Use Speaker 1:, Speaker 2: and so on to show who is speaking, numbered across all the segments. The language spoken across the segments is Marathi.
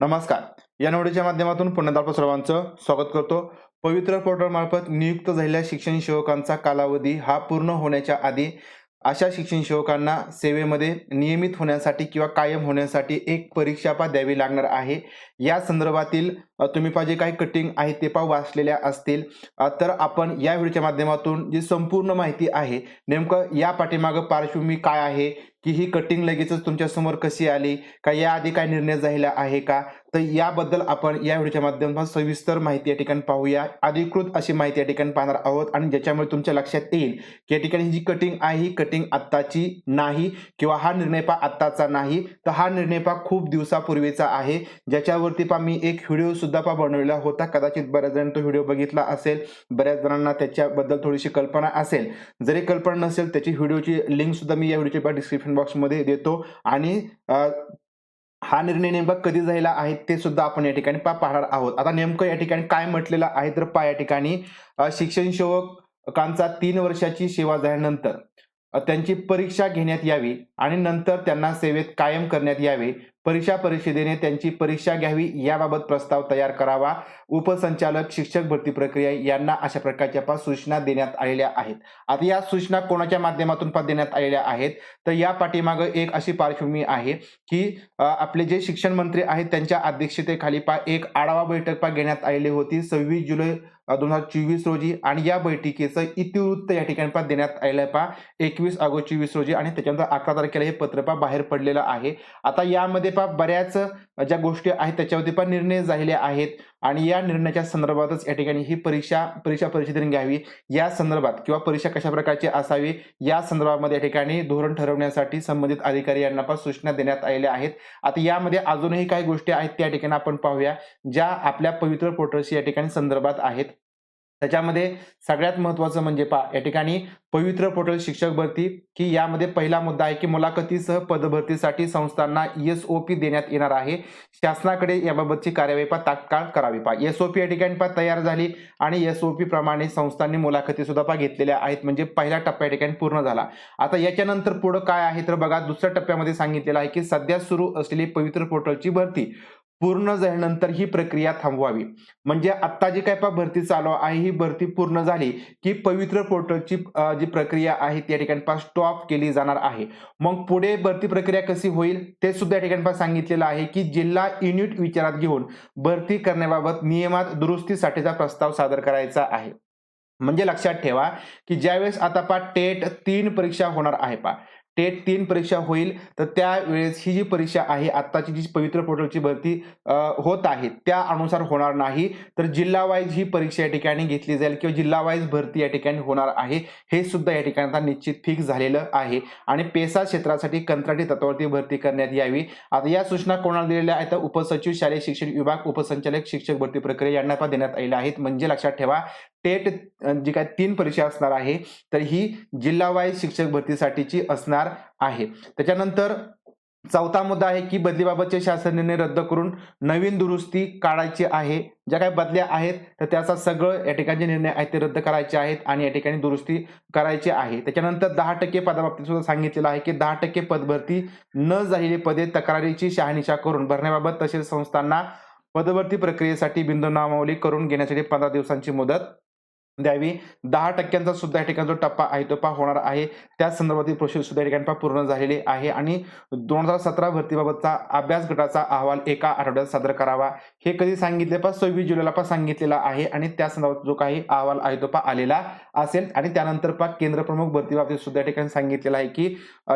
Speaker 1: नमस्कार. या निवडीच्या माध्यमातून पुन्हा सर्वांचं स्वागत करतो. पवित्र पोर्टल मार्फत नियुक्त झालेल्या शिक्षण सेवकांचा कालावधी हा पूर्ण होण्याच्या आधी अशा शिक्षण सेवकांना सेवेमध्ये नियमित होण्यासाठी किंवा कायम होण्यासाठी एक परीक्षा पा द्यावी लागणार आहे. या संदर्भातील तुम्ही पहा जे काही कटिंग आहे ते पा वाचलेल्या असतील. तर आपण या व्हिडिओच्या माध्यमातून जी संपूर्ण माहिती आहे नेमकं या पाठीमागं पार्श्वभूमी काय आहे की ही कटिंग लगेचच तुमच्यासमोर कशी आली? का याआधी काय निर्णय झालेला आहे का? तर याबद्दल आपण या व्हिडिओच्या माध्यमातून सविस्तर माहिती या ठिकाणी पाहूया. अधिकृत अशी माहिती या ठिकाणी पाहणार आहोत आणि ज्याच्यामुळे तुमच्या लक्षात येईल की या ठिकाणी ही जी कटिंग आहे ही कटिंग आत्ताची नाही किंवा हा निर्णय पा आत्ताचा नाही. तर हा निर्णय पा खूप दिवसापूर्वीचा आहे. ज्याच्यावरती पा मी एक व्हिडिओ सुद्धा पा बनवलेला होता. कदाचित बऱ्याच जणांनी तो व्हिडिओ बघितला असेल. बऱ्याच जणांना त्याच्याबद्दल थोडीशी कल्पना असेल. जरी कल्पना नसेल त्याची व्हिडिओची लिंक सुद्धा मी या व्हिडिओच्या डिस्क्रिप्शन बॉक्समध्ये देतो. आणि हा निर्णय नेमका कधी झालेला आहे ते सुद्धा आपण या ठिकाणी पाहणार आहोत. आता नेमकं या ठिकाणी काय म्हटलेलं आहे तर पा या ठिकाणी शिक्षण सेवकांचा तीन वर्षाची सेवा झाल्यानंतर त्यांची परीक्षा घेण्यात यावी आणि नंतर त्यांना सेवेत कायम करण्यात यावे परीक्षा परिषदेने त्यांची परीक्षा घ्यावी याबाबत प्रस्ताव तयार करावा. उपसंचालक शिक्षक भरती प्रक्रिया यांना अशा प्रकारच्या पा सूचना देण्यात आलेल्या आहेत. आता या सूचना कोणाच्या माध्यमातून पा देण्यात आलेल्या आहेत? तर या पाठीमागं एक अशी पार्श्वभूमी आहे की आपले जे शिक्षण मंत्री आहेत त्यांच्या अध्यक्षतेखाली पा एक आढावा बैठक पा घेण्यात आलेली होती. सव्वीस जुलै दोन हजार चोवीस रोजी आणि या बैठकीचं इतिवृत्त या ठिकाणी पा देण्यात आलेलं आहे पा एकवीस ऑगस्ट चोवीस रोजी आणि त्याच्यानंतर अकरा तारखेला हे पत्र पा बाहेर पडलेलं आहे. आता यामध्ये भाजपा बऱ्याच ज्या गोष्टी आहेत त्याच्यावरती पण निर्णय झालेले आहेत. आणि या निर्णयाच्या संदर्भातच या ठिकाणी ही परीक्षा परीक्षा परिषदेने घ्यावी. या संदर्भात किंवा परीक्षा कशा प्रकारची असावी या संदर्भामध्ये या ठिकाणी धोरण ठरवण्यासाठी संबंधित अधिकारी यांना पण सूचना देण्यात आलेल्या आहेत. आता यामध्ये अजूनही काही गोष्टी आहेत त्या ठिकाणी आपण पाहूया ज्या आपल्या पवित्र पोर्टलशी या ठिकाणी संदर्भात आहेत. त्याच्यामध्ये सगळ्यात महत्वाचं म्हणजे पा या ठिकाणी पवित्र पोर्टल शिक्षक भरती की यामध्ये पहिला मुद्दा आहे की मुलाखतीसह पदभरतीसाठी संस्थांना एस ओ पी देण्यात येणार आहे. शासनाकडे याबाबतची कार्यवाही पा तात्काळ करावी पा एस ओ पी या ठिकाणी पा तयार झाली आणि एस ओ पी प्रमाणे संस्थांनी मुलाखती सुद्धा पा घेतलेल्या आहेत. म्हणजे पहिला टप्पा या ठिकाणी पूर्ण झाला. आता याच्यानंतर पुढं काय आहे तर बघा दुसऱ्या टप्प्यामध्ये सांगितलेलं आहे की सध्या सुरू असलेली पवित्र पोर्टलची भरती. पूर्ण झाल्यानंतर ही प्रक्रिया थांबवावी. म्हणजे आत्ता जी काय पा भरती चालू आहे ही भरती पूर्ण झाली की पवित्र पोर्टलची जी प्रक्रिया आहे त्या ठिकाणी पा स्टॉप केली जाणार आहे. मग पुढे भरती प्रक्रिया कशी होईल ते सुद्धा या ठिकाणी पा सांगितलेलं आहे की जिल्हा युनिट विचारात घेऊन भरती करण्याबाबत नियमात दुरुस्तीसाठीचा प्रस्ताव सादर करायचा आहे. म्हणजे लक्षात ठेवा की ज्यावेळेस आता पा टेट तीन परीक्षा होणार आहे पा टेट तीन परीक्षा होईल. तर त्यावेळेस ही जी परीक्षा आहे आत्ताची जी पवित्र पोर्टलची भरती होत आहे त्या अनुसार होणार नाही. तर जिल्हा वाईज ही परीक्षा या ठिकाणी घेतली जाईल किंवा जिल्हा वाईज भरती या ठिकाणी होणार आहे हे सुद्धा या ठिकाणी आता निश्चित फिक्स झालेलं आहे. आणि पेसा क्षेत्रासाठी कंत्राटी तत्वावरती भरती करण्यात यावी. आता या सूचना कोणाला दिलेल्या आहेत? तर उपसचिव शालेय शिक्षण विभाग उपसंचालक शिक्षक भरती प्रक्रिया यांना देण्यात आलेल्या आहेत. म्हणजे लक्षात ठेवा टेट जी काय तीन परीक्षा असणार आहे तर ही जिल्हावाईज शिक्षक भरतीसाठीची असणार आहे. त्याच्यानंतर चौथा मुद्दा आहे की बदलीबाबतचे शासन निर्णय रद्द करून नवीन दुरुस्ती काढायची आहे. ज्या काही बदल्या आहेत तर त्याचा सगळं या ठिकाणी निर्णय आहेत ते रद्द करायचे आहेत आणि या ठिकाणी दुरुस्ती करायची आहे. त्याच्यानंतर दहा टक्के पदाबाबतीत सुद्धा सांगितलेलं आहे की दहा टक्के पदभरती न झालेली पदे तक्रारीची शहानिशा करून भरण्याबाबत तसेच संस्थांना पदभरती प्रक्रियेसाठी बिंदू नामावली करून घेण्यासाठी पंधरा दिवसांची मुदत द्यावी. दहा टक्क्यांचा सुद्धा या ठिकाणी जो टप्पा आहे तो पा होणार आहे. त्या संदर्भातील प्रोसेस सुद्धा या ठिकाणी पा पूर्ण झालेली आहे. आणि दोन हजार सतरा भरतीबाबतचा अभ्यास गटाचा अहवाल एका आठवड्यात सादर करावा. हे कधी सांगितले पा सव्वीस जुलैला पा सांगितलेला आहे. आणि त्या संदर्भात जो काही अहवाल आहे तो पा आलेला असेल. आणि त्यानंतर पा केंद्र प्रमुख भरतीबाबतीत सुद्धा या ठिकाणी सांगितलेलं आहे की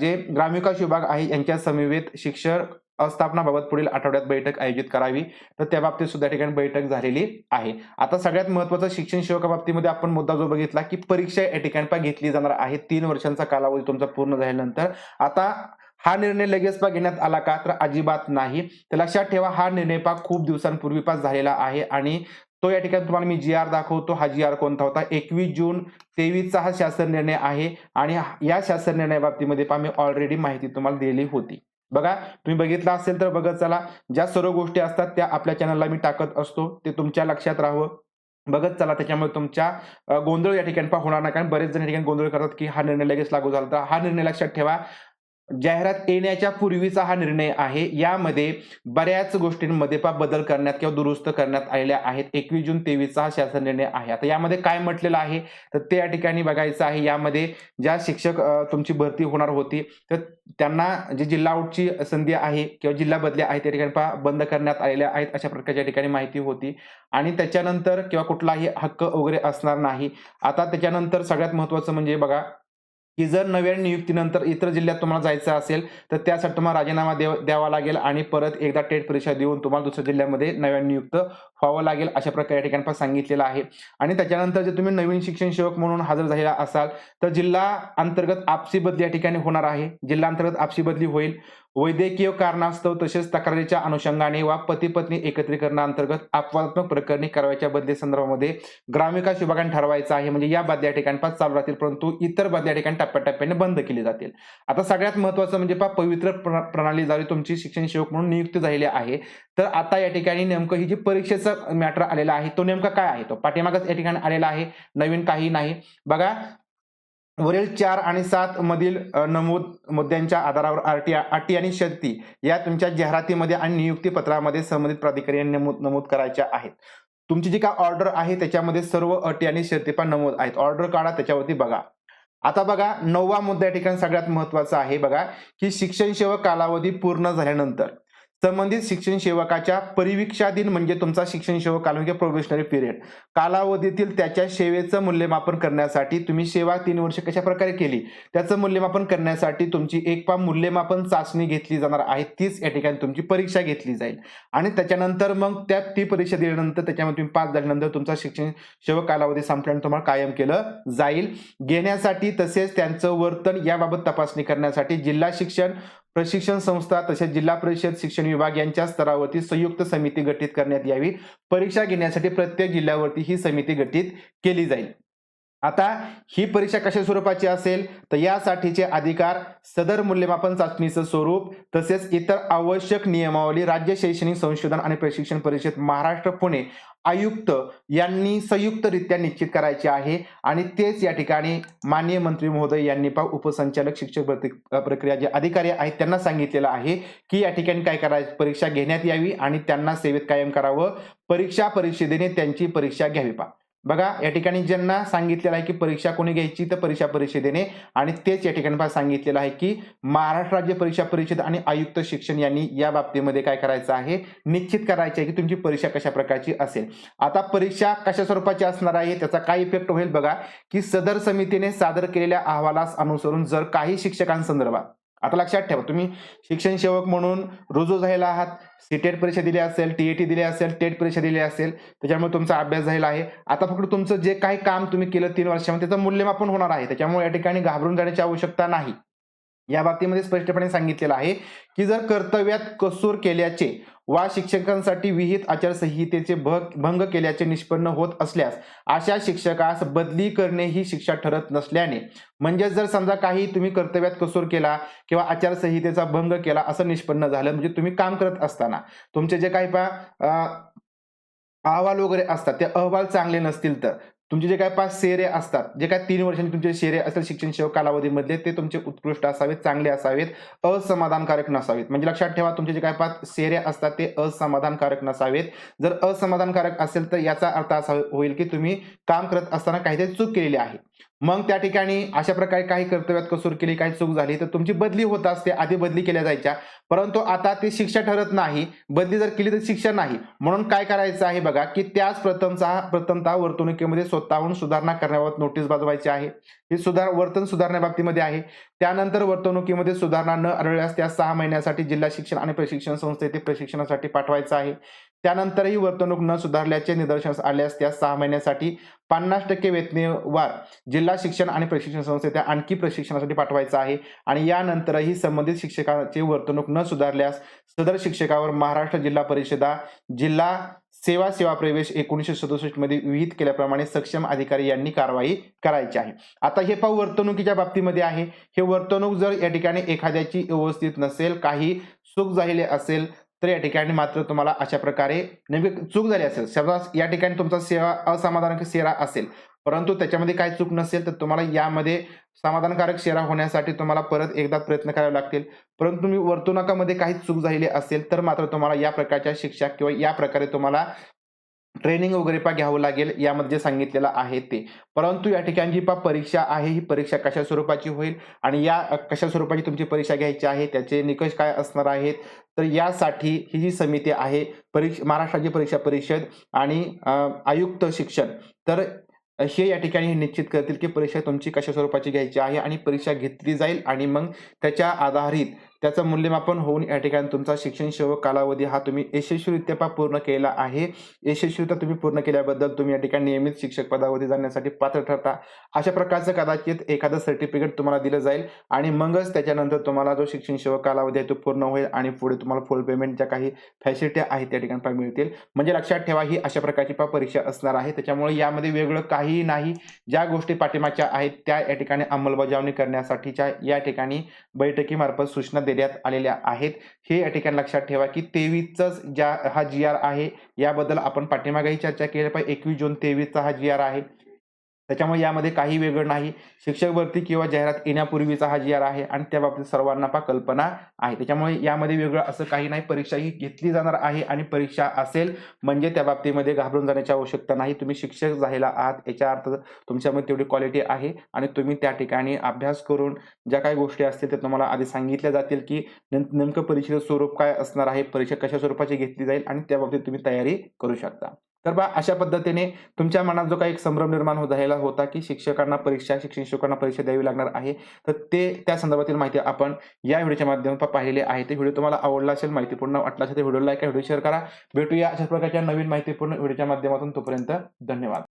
Speaker 1: जे ग्रामविकास विभाग आहे यांच्या समवेत शिक्षक अवस्थापनाबाबत पुढील आठवड्यात बैठक आयोजित करावी. तर त्या बाबतीत सुद्धा या ठिकाणी बैठक झालेली आहे. आता सगळ्यात महत्त्वाचा शिक्षण सेवका बाबतीमध्ये आपण मुद्दा जो बघितला की परीक्षा या ठिकाणी घेतली जाणार आहे. तीन वर्षांचा कालावधी तुमचा पूर्ण झाल्यानंतर. आता हा निर्णय लगेच पा घेण्यात आला का? तर अजिबात नाही. तर लक्षात ठेवा हा निर्णय पा खूप दिवसांपूर्वी पास झालेला आहे आणि तो या ठिकाणी तुम्हाला मी जी आर दाखवतो. हा जी आर कोणता होता? एकवीस जून तेवीसचा हा शासन निर्णय आहे आणि या शासन निर्णया बाबतीमध्ये पा मी ऑलरेडी माहिती तुम्हाला दिलेली होती. बघा तुम्ही बघितलं असेल तर बघत चला. ज्या सर्व गोष्टी असतात त्या आपल्या चॅनलला मी टाकत असतो. ते तुमच्या लक्षात राहावं. बघत चला त्याच्यामुळे तुमच्या गोंधळ या ठिकाणी पा होणार नाही. कारण बरेच जण या ठिकाणी गोंधळ करतात की हा निर्णय लगेच लागू झाला तर हा निर्णय लक्षात ठेवा. जाहिरात येण्याच्या पूर्वीचा हा निर्णय आहे. यामध्ये बऱ्याच गोष्टींमध्ये पा बदल करण्यात किंवा दुरुस्त करण्यात आलेल्या आहेत. एकवीस जून तेवीसचा हा शासन निर्णय आहे. आता यामध्ये काय म्हटलेलं आहे? तर ते या ठिकाणी बघायचं आहे. यामध्ये ज्या शिक्षक तुमची भरती होणार होती तर त्यांना जी जिल्हा आउटची संधी आहे किंवा जिल्हा बदल्या आहेत त्या ठिकाणी पहा बंद करण्यात आलेल्या आहेत अशा प्रकारच्या ठिकाणी माहिती होती. आणि त्याच्यानंतर किंवा कुठलाही हक्क वगैरे असणार नाही. आता त्याच्यानंतर सगळ्यात महत्वाचं म्हणजे बघा की जर नव्या नियुक्तीनंतर इतर जिल्ह्यात तुम्हाला जायचं असेल तर त्यासाठी तुम्हाला राजीनामा द्यावा लागेल आणि परत एकदा टेट परीक्षा देऊन तुम्हाला दुसऱ्या जिल्ह्यामध्ये नव्याने नियुक्त व्हावं लागेल अशा प्रकारे या ठिकाणी पण सांगितलेलं आहे. आणि त्याच्यानंतर जर तुम्ही नवीन शिक्षण सेवक म्हणून हजर झालेला असाल तर जिल्हा अंतर्गत आपसी बदली या ठिकाणी होणार आहे. जिल्हा अंतर्गत आपसी बदली होईल. वैद्यकीय कारणास्तव तसेच तक्रारीच्या अनुषंगाने वा पती पत्नी एकत्रीकरणाअंतर्गत अपवादात्मक प्रकरणी करावयाच्या बदली संदर्भामध्ये ग्रामविकास विभागाने ठरवायचं आहे. म्हणजे या बदल्या ठिकाणी पास चालू राहतील परंतु इतर बदल्या ठिकाणी टप्प्याटप्प्याने बंद केली जातील. आता सगळ्यात महत्वाचं म्हणजे पहा पवित्र प्र- प्रणालीद्वारे तुमची शिक्षण सेवक म्हणून नियुक्त झालेली आहे तर आता या ठिकाणी नेमकं ही जी परीक्षेचा मॅटर आलेला आहे तो नेमका काय आहे? तो पाठीमागच या ठिकाणी आलेला आहे नवीन काही नाही. बघा वरील चार आणि सात मधील नमूद मुद्द्यांच्या आधारावर आरटी अटी आणि शर्ती या तुमच्या जाहिरातीमध्ये आणि नियुक्ती पत्रामध्ये संबंधित प्राधिकारी नमूद नमूद करायच्या आहेत. तुमची जी काय ऑर्डर आहे त्याच्यामध्ये सर्व अटी आणि शर्ती पण नमूद आहेत. ऑर्डर काढा त्याच्यावरती बघा. आता बघा नववा मुद्दा या ठिकाणी सगळ्यात महत्त्वाचा आहे बघा की शिक्षण सेवा कालावधी पूर्ण झाल्यानंतर संबंधित शिक्षण सेवकाच्या परिवीक्षाधीन म्हणजे तुमचा शिक्षण सेवक कालावधी प्रोबेशनरी पिरियड कालावधीतील त्याच्या सेवेचं मूल्यमापन करण्यासाठी तुम्ही सेवा तीन वर्ष कशा प्रकारे केली? त्याचं मूल्यमापन करण्यासाठी तुमची एक पा मूल्यमापन चाचणी घेतली जाणार आहे. तीच या ठिकाणी तुमची परीक्षा घेतली जाईल. आणि त्याच्यानंतर मग त्या ती परीक्षा दिल्यानंतर त्याच्यामध्ये तुम्ही पास झाल्यानंतर तुमचा शिक्षण सेवक कालावधी संपल्यानंतर तुम्हाला कायम केलं जाईल. घेण्यासाठी तसेच त्यांचं वर्तन याबाबत तपासणी करण्यासाठी जिल्हा शिक्षण प्रशिक्षण संस्था तसेच जिल्हा परिषद शिक्षण विभाग यांच्या स्तरावरती संयुक्त समिती गठीत करण्यात यावी. परीक्षा घेण्यासाठी प्रत्येक जिल्ह्यावरती ही समिती गठीत केली जाईल. आता ही परीक्षा कशा स्वरूपाची असेल? तर यासाठीचे अधिकार सदर मूल्यमापन चाचणीचं स्वरूप तसेच इतर आवश्यक नियमावली राज्य शैक्षणिक संशोधन आणि प्रशिक्षण परिषद महाराष्ट्र पुणे आयुक्त यांनी संयुक्तरित्या निश्चित करायचे आहे. आणि तेच या ठिकाणी माननीय मंत्री महोदय यांनी पा उपसंचालक शिक्षक प्रक्रिया जे अधिकारी आहेत त्यांना सांगितलेलं आहे की या ठिकाणी काय करायचं? परीक्षा घेण्यात यावी आणि त्यांना सेवेत कायम करावं. परीक्षा परिषदेने त्यांची परीक्षा घ्यावी पा बघा या ठिकाणी ज्यांना सांगितलेलं आहे की परीक्षा कोणी घ्यायची तर परीक्षा परिषदेने. आणि तेच या ठिकाणी सांगितलेलं आहे की महाराष्ट्र राज्य परीक्षा परिषद आणि आयुक्त शिक्षण यांनी या बाबतीमध्ये काय करायचं आहे? निश्चित करायचे आहे की तुमची परीक्षा कशा प्रकारची असेल. आता परीक्षा कशा स्वरूपाची असणार आहे? त्याचा काय इफेक्ट होईल? बघा की सदर समितीने सादर केलेल्या अहवालास अनुसरून जर काही शिक्षकांसंदर्भात आता लक्षात ठेवा तुम्ही शिक्षण सेवक म्हणून रुजू झालेला आहात सीटेट परीक्षा दिली असेल टीएटी दिली असेल टेट परीक्षा दिली असेल त्याच्यामुळे तुमचा अभ्यास झालेला आहे. आता फक्त तुमचं जे काही काम तुम्ही केलं तीन वर्षामध्ये त्याचं मूल्यमापन होणार आहे. त्याच्यामुळे या ठिकाणी घाबरून जाण्याची आवश्यकता नाही. या बाबतीमध्ये स्पष्टपणे सांगितलेलं आहे की जर कर्तव्यात कसूर केल्याचे वा शिक्षकांसाठी विहित आचारसंहितेचे भंग केल्याचे निष्पन्न होत असल्यास अशा शिक्षकास बदली करणे ही शिक्षा ठरत नसल्याने म्हणजे जर समजा काही तुम्ही कर्तव्यात कसूर केला किंवा आचारसंहितेचा भंग केला असं निष्पन्न झालं म्हणजे तुम्ही काम करत असताना तुमचे जे काही पा अहवाल वगैरे असतात ते अहवाल चांगले नसतील तर तुमचे जे काय पाच शेरे असतात जे काय तीन वर्षांचे तुमचे शेरे असतील शिक्षण सेवक कालावधीमधले ते तुमचे उत्कृष्ट असावेत चांगले असावेत असमाधानकारक नसावेत. म्हणजे लक्षात ठेवा तुमचे जे काय पाच शेरे असतात ते असमाधानकारक नसावेत. जर असमाधानकारक असेल तर याचा अर्थ असा होईल की तुम्ही काम करत असताना काहीतरी चूक केलेली आहे. मग त्या ठिकाणी अशा प्रकारे काही कर्तव्यात कसूर केली काही चूक झाली तर तुमची बदली होत असते आधी बदली केल्या जायच्या. परंतु आता ती शिक्षा ठरत नाही. बदली जर केली तर शिक्षा नाही. म्हणून काय करायचं आहे बघा की त्याच प्रथमचा प्रथमतः वर्तणुकीमध्ये स्वतःहून सुधारणा करण्याबाबत नोटीस बजवायची आहे. ही सुधार वर्तन सुधारण्याबाबतीमध्ये आहे. त्यानंतर वर्तणुकीमध्ये सुधारणा न आढळल्यास त्या सहा महिन्यासाठी जिल्हा शिक्षण आणि प्रशिक्षण संस्थेत प्रशिक्षणासाठी पाठवायचं आहे. त्यानंतरही वर्तणूक न सुधारल्याचे निदर्शनास आल्यास त्या सहा महिन्यासाठी पन्नास टक्के वेतनेवार जिल्हा शिक्षण आणि प्रशिक्षण संस्थेच्या आणखी प्रशिक्षणासाठी पाठवायचं आहे. आणि यानंतरही संबंधित शिक्षकाची वर्तणूक न सुधारल्यास सदर शिक्षकावर महाराष्ट्र जिल्हा परिषदा जिल्हा सेवा सेवा प्रवेश एकोणीसशे सदुसष्टमध्ये विहित केल्याप्रमाणे सक्षम अधिकारी यांनी कारवाई करायची आहे. आता हे पाहू वर्तणुकीच्या बाबतीमध्ये आहे. हे वर्तणूक जर या ठिकाणी एखाद्याची व्यवस्थित नसेल काही चूक झालेली असेल तर या ठिकाणी मात्र तुम्हाला अशा प्रकारे नेमकी चूक झाली असेल. समजा या ठिकाणी तुमचा सेवा असमाधानकारक सेवा असेल. परंतु त्याच्यामध्ये काही चूक नसेल तर तुम्हाला यामध्ये समाधानकारक शेरा होण्यासाठी तुम्हाला परत एकदा प्रयत्न करावे लागतील. परंतु तुम्ही वर्तुणुकामध्ये काही चूक झालेली असेल तर मात्र तुम्हाला या प्रकारच्या शिक्षा किंवा या प्रकारे तुम्हाला ट्रेनिंग वगैरे पा घ्यावं लागेल यामध्ये सांगितलेलं आहे ते. परंतु या ठिकाणी जी पा परीक्षा आहे ही परीक्षा कशा स्वरूपाची होईल आणि या कशा स्वरूपाची तुमची परीक्षा घ्यायची आहे त्याचे निकष काय असणार आहेत? तर यासाठी ही जी समिती आहे परीक्षा महाराष्ट्राची परीक्षा परिषद आणि आयुक्त शिक्षण. तर हे या ठिकाणी हे निश्चित करतील की परीक्षा तुमची कशा स्वरूपाची घ्यायची आहे आणि परीक्षा घेतली जाईल आणि मग त्याच्या आधारित त्याचं मूल्यमापन होऊन या ठिकाणी तुमचा शिक्षण सेवक कालावधी हा तुम्ही यशस्वीरित्या पूर्ण केला आहे. यशस्वीरित्या तुम्ही पूर्ण केल्याबद्दल तुम्ही या ठिकाणी नियमित शिक्षक पदावरती जाण्यासाठी पात्र ठरता. अशा प्रकारचं कदाचित एखादं सर्टिफिकेट तुम्हाला दिलं जाईल आणि मगच त्याच्यानंतर तुम्हाला जो शिक्षण सेवक कालावधी आहे तो पूर्ण होईल आणि पुढे तुम्हाला फुल पेमेंट ज्या काही फॅसिलिटी आहेत त्या ठिकाणी मिळतील. म्हणजे लक्षात ठेवा ही अशा प्रकारची पा परीक्षा असणार आहे. त्याच्यामुळे यामध्ये वेगळं काहीही नाही. ज्या गोष्टी पाठिंबाच्या आहेत त्या या ठिकाणी अंमलबजावणी करण्यासाठीच्या या ठिकाणी बैठकीमार्फत सूचना देण्यात आलेल्या आहेत. हे या ठिकाणी लक्षात ठेवा की तेवीसचाच ज्या हा जी आर आहे याबद्दल आपण पाठीमागेही चर्चा केली पाहिजे एकवीस जून तेवीसचा हा जी आर आहे. त्याच्यामुळे यामध्ये काही वेगळं नाही. शिक्षक भरती किंवा जाहिरात येण्यापूर्वीचा हा जी आर आहे आणि त्या बाबतीत सर्वांना पा कल्पना आहे. त्याच्यामुळे यामध्ये वेगळं असं काही नाही. परीक्षा ही घेतली जाणार आहे आणि परीक्षा असेल म्हणजे त्या बाबतीमध्ये घाबरून जाण्याची आवश्यकता नाही. तुम्ही शिक्षक झालेला आहात याच्या अर्थ तुमच्यामध्ये तेवढी क्वालिटी आहे आणि तुम्ही त्या ठिकाणी अभ्यास करून ज्या काही गोष्टी असतील त्या तुम्हाला आधी सांगितल्या जातील की नेमकं परीक्षेचं स्वरूप काय असणार आहे परीक्षा कशा स्वरूपाची घेतली जाईल आणि त्या बाबतीत तुम्ही तयारी करू शकता. तर बा अशा पद्धतीने तुमच्या मनात जो काही एक संभ्रम निर्माण होत झालेला होता की शिक्षकांना परीक्षा शिक्षण शिक्षकांना परीक्षा द्यावी लागणार आहे तर ते त्या संदर्भातील माहिती आपण या व्हिडिओच्या माध्यमातून पाहिलेली आहे. ते व्हिडिओ तुम्हाला आवडला असेल माहितीपूर्ण वाटला असेल तर व्हिडिओ लाईक व्हिडिओ शेअर करा. भेटूया अशा प्रकारच्या नवीन माहितीपूर्ण व्हिडिओच्या माध्यमातून. तोपर्यंत धन्यवाद.